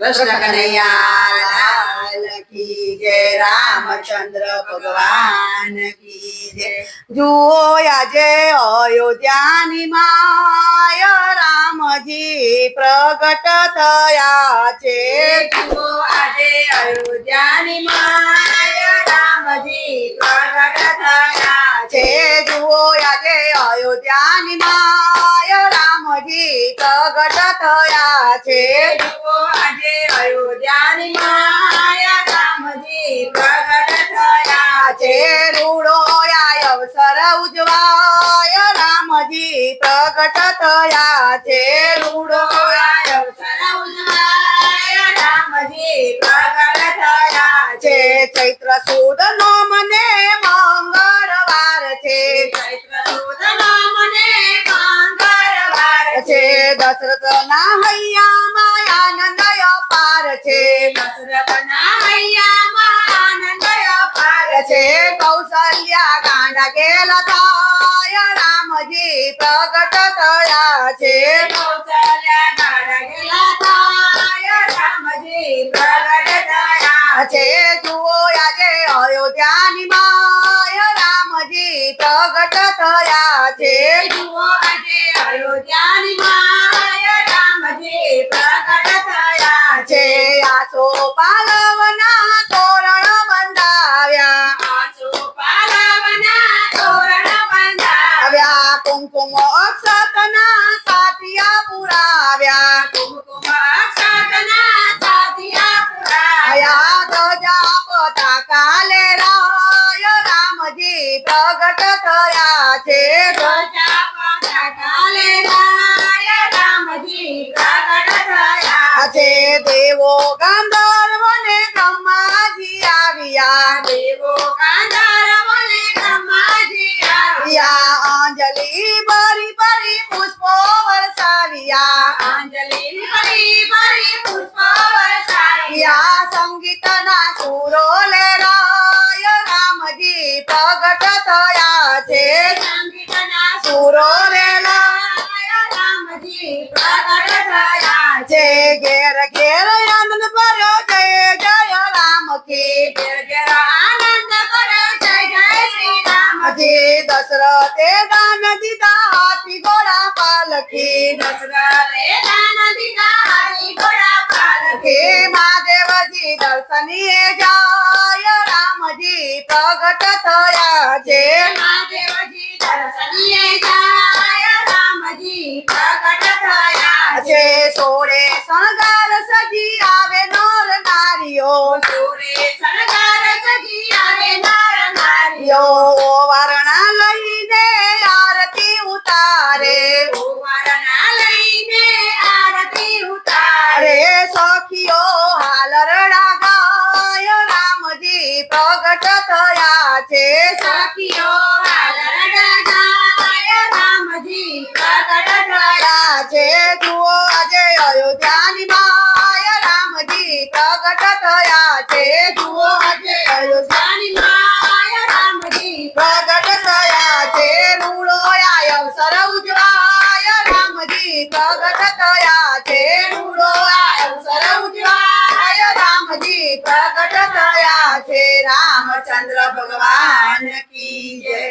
કૃષ્ણ જય રામચંદ્ર ભગવાન કી જય. માય રામજી પ્રગટ થયા છે. જુઓ આજે અયોધ્યાની માય રામજી પ્રગટ થયા છે. જુઓ આજે અયોધ્યાની રામજી પ્રગટ થયા છે. જુઓ આજે અયોધ્યાની માય રામજી પ્રગટ થયા છે. રૂડો અવસર ઉજવાય રામજી પ્રગટ થયા છે. રૂડો અવસર ઉજવાય રામજી પ્રગટ થયા છે. ચૈત્ર સુદ નો મને દશરથ ના હૈયામાં આનંદ અપાર છે. દશરથ ના હૈયામાં આનંદ અપાર છે. કૌશલ્યા ગાંડા ગેલા થાય રામજી પ્રગટ થયા છે. કૌશલ્યા ગાંડા ગેલા થાય રામજી પ્રગટ થયા છે. જુઓ આજે અયોધ્યાની માય રામજી પ્રગટ થયા કુમકુમ અક્ષતના સાતિયા પુરાવ્યા. કુમકુમ અક્ષતના સાતિયા પુરાવ્યા. ધજા કાલે લહેરાય રામજી પ્રગટ થયા છે. ધજા પતાકા લહેરાય રામજી પ્રગટ થયા છે. દેવો ગંધર્વને બ્રહ્માજી આવ્યા. દેવો ગંધર્વને અંજલિ ભરી ભરી પુષ્પો વરસાવ્યા. અંજલિ ભરી ભરી પુષ્પો વરસાવ્યા. સંગીતના સુરો લહેરાય રામજી પ્રગટ થયા છે. સંગીતના સુરો લહેરાય રામજી પ્રગટ થયા છે. ઘેર ઘેર આનંદ ભર્યો જય જય દશરથે દાન દીધા હાથી ઘોડા પાલખી દશરથે દાન દીધા હાથી ઘોડા પાલખી. મહાદેવજી દર્શનીએ જાય રામજી પ્રગટ થયા છે. મહાદેવજી દર્શનીએ જાય રામજી પ્રગટ થયા છે. સોળે શણગાર સજી આવે નર નારીઓ. લઈને આરતી ઉતારે. સખીઓ હાલ રડા ગાય રામજી પ્રગટ થયા છે. સખીઓ હાલ રડા ગાય રામજી પ્રગટ થયા છે. જુઓ આજે અયોધ્યાની માય રામજી પ્રગટ થયા છે. જુઓ આજે અયોધ્યાની અવસર ઉજવાય રામજી પ્રગટ થયા છે રૂડો અવસર ઉજવાય રામજી પ્રગટ થયા છે. રામચંદ્ર ભગવાન કી જય.